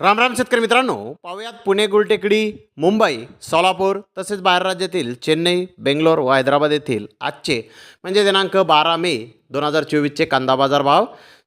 राम राम शेतकरी मित्रांनो पाहुयात पुणे गुलटेकडी मुंबई सोलापूर तसेच बाहेर राज्यातील चेन्नई बेंगलोर व हैदराबाद येथील आजचे म्हणजे दिनांक बारा मे दोन हजार चोवीसचे कांदा बाजार भाव.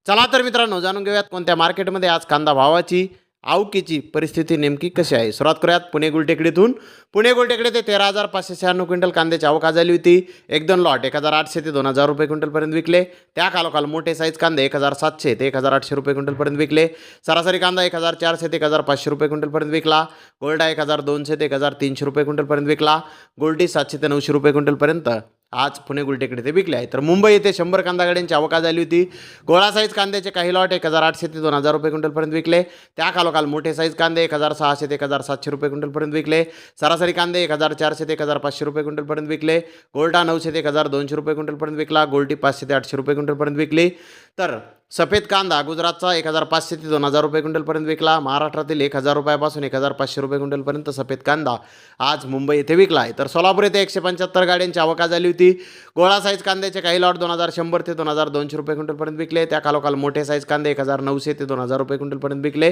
चला तर मित्रांनो जाणून घेऊयात कोणत्या मार्केटमध्ये आज कांदा भावाची आवकीची परिस्थिती नेमकी कशी आहे? सुरुवात करूयात पुणे गुलटेकडीतून. पुणे गुलटेकडे ते तेरा हजार पाचशे शहाण्णव क्विंटल कांद्याची आवक आज झाली होती. एक दोन लॉट एक हजार आठशे ते दोन हजार रुपये क्विंटलपर्यंत विकले. त्या कालोखाल मोठे साईज कांदे एक हजार सातशे ते एक हजार आठशे रुपये क्विंटलपर्यंत विकले. सरासरी कांदा एक हजार चारशे ते एक हजार पाचशे रुपये क्विंटलपर्यंत विकला. गोल्डा एक हजार दोनशे ते एक हजार तीनशे रुपये क्विंटलपर्यंत विकला. गोल्डी सातशे ते नऊशे रुपये क्विंटलपर्यंत आज पुणे गुलटेकडे ते विकले आहे. तर मुंबई येथे शंभर कांदा गाड्यांची आवका झाली होती. गोळा साईज कांद्याचे काही लॉट एक हजार आठशे ते दोन हजार रुपये क्विंटलपर्यंत विकले. त्या कालोखाल मोठे साईज कांदे एक हजार सहाशे ते एक हजार सातशे रुपये क्विंटलपर्यंत विकले. सरासरी कांदे एक हजार चारशे ते एक हजार पाचशे रुपये क्विंटलपर्यंत विकले. गोल्टा नऊशे ते एक हजार दोनशे रुपये क्विंटलपर्यंत विकला. गोल्टी पाचशे ते आठशे रुपये क्विंटलपर्यंत विकली. तर सफेद कांदा गुजरातचा एक हजार पाचशे ते दोन हजार रुपये क्विंटलपर्यंत विकला महाराष्ट्रातील एक हजार रुपयापासून एक हजार पाचशे रुपये क्विंटलपर्यंत सफेद कांदा आज मुंबई येथे विकला आहे तर सोलापूर येथे एकशे पंच्याहत्तर गाड्यांची आवका झाली होती गोळा साईज कांद्याचे काही लॉट दोन हजार शंभर ते दोन हजार दोनशे रुपये क्विंटलपर्यंत विकले त्या कालोखाल मोठे साईज कांदे एक हजार नऊशे ते दोन हजार रुपये क्विंटलपर्यंत विकले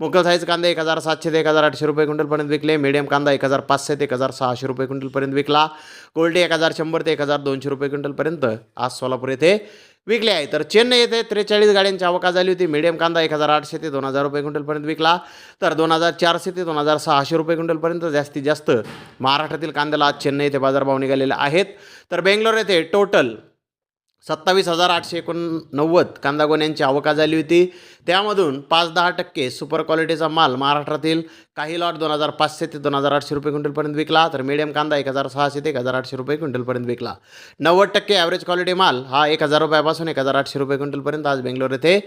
मोकल साईज कांदे एक हजार सातशे ते एक हजार आठशे रुपये क्विंटलपर्यंत विकले मीडियम कांदा एक हजार पाचशे ते एक हजार सहाशे रुपये क्विंटलपर्यंत विकला गोल्डी एक हजार शंभर ते एक हजार दोनशे रुपये क्विंटलपर्यंत आज सोलापूर येथे विकले आहे. तर चेन्नई येथे त्रेचाळीस गाड्यांची आवका झाली होती. मीडियम कांदा एक हजार आठशे ते दोन हजार रुपये क्विंटलपर्यंत विकला. तर दोन हजार चारशे ते दोन हजार सहाशे रुपये क्विंटलपर्यंत जास्तीत जास्त महाराष्ट्रातील कांद्याला आज चेन्नई येथे बाजारभाव निघालेले आहेत. तर बेंगलोर येथे टोटल सत्तावीस हजार आठशे एकोणनव्वद कांदा गोण्यांची आवका झाली होती. त्यामधून पाच दहा टक्के सुपर क्वालिटीचा माल महाराष्ट्रातील काही लॉट दोन हजार पाचशे ते दोन हजार आठशे रुपये क्विंटलपर्यंत विकला. तर मीडियम कांदा एक हजार सहाशे ते एक हजार आठशे रुपये क्विंटलपर्यंत विकला. नव्वद टक्के ॲव्हरेज क्वालिटी माल हा एक हजार रुपयापासून एक हजार आठशे रुपये क्विंटलपर्यंत आज बेंगलोर येथे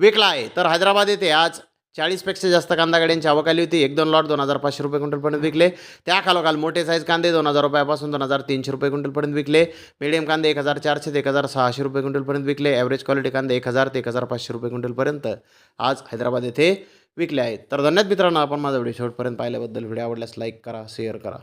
विकला आहे. तर हैदराबाद येथे आज चाळीसपेक्षा जास्त कांदा गाड्यांची आवक आली होती. एक दोन लॉट दोन हजार पाचशे रुपये क्विंटलपर्यंत विकले. त्या खालोखाल मोठे साईज कांदे दोन हजार रुपयापासून दोन हजार तीनशे रुपये क्विंटलपर्यंत विकले. मिडियम कांदे एक हजार चारशे ते एक हजार सहाशे रुपये क्विंटलपर्यंत विकले. ॲव्हरेज क्वालिटी कांदे एक हजार ते एक हजार पाचशे रुपये क्विंटलपर्यंत आज हैदराबाद येथे विकले आहेत. तर धन्यवाद मित्रांनो आपण माझा व्हिडिओ शेवटपर्यंत पाहिल्याबद्दल. व्हिडिओ आवडल्यास लाईक करा शेअर करा.